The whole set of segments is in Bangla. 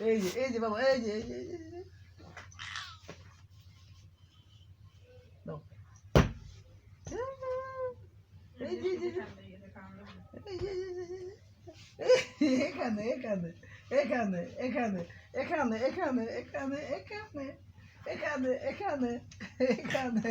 এই যে এই এখানে এখানে এখানে এখানে এখানে এখানে এখানে এখানে এখানে এখানে এখানে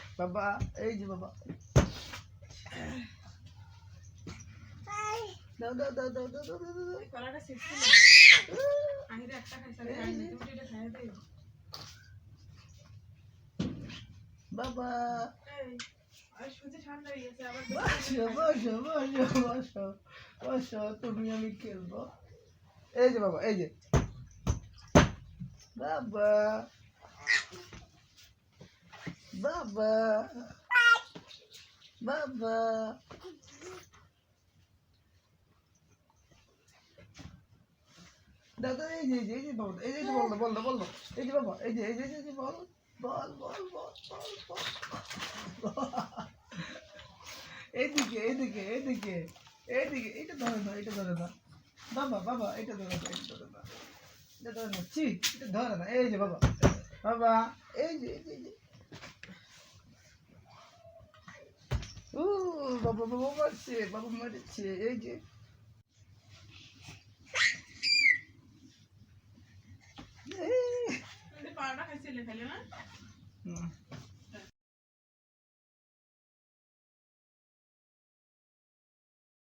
বাবা এই যে বাবা। তুমি বাবা। তুমি আমি খেলব। এই যে বাবা এই যে। বাবা। বাবা। বাবা। দাদা, এই যে যে বাবা এই যে বল বল না, বল এই যে বাবা, এই যে এই যে এই যে বল বল এইদিকে এইদিকে এইদিকে এইদিকে এটা ধরে না এটা ধরে না। বাবা বাবা এটা ধরে না এটা ধরে না। এটা ধরে না, ছি এটা ধরে না। এই যে বাবা বাবা এই যে এই যে এই যে ও বাবা বাবা মারছে বাবা মারছে এই যে পাউডার খাইছিলে খাইলে না।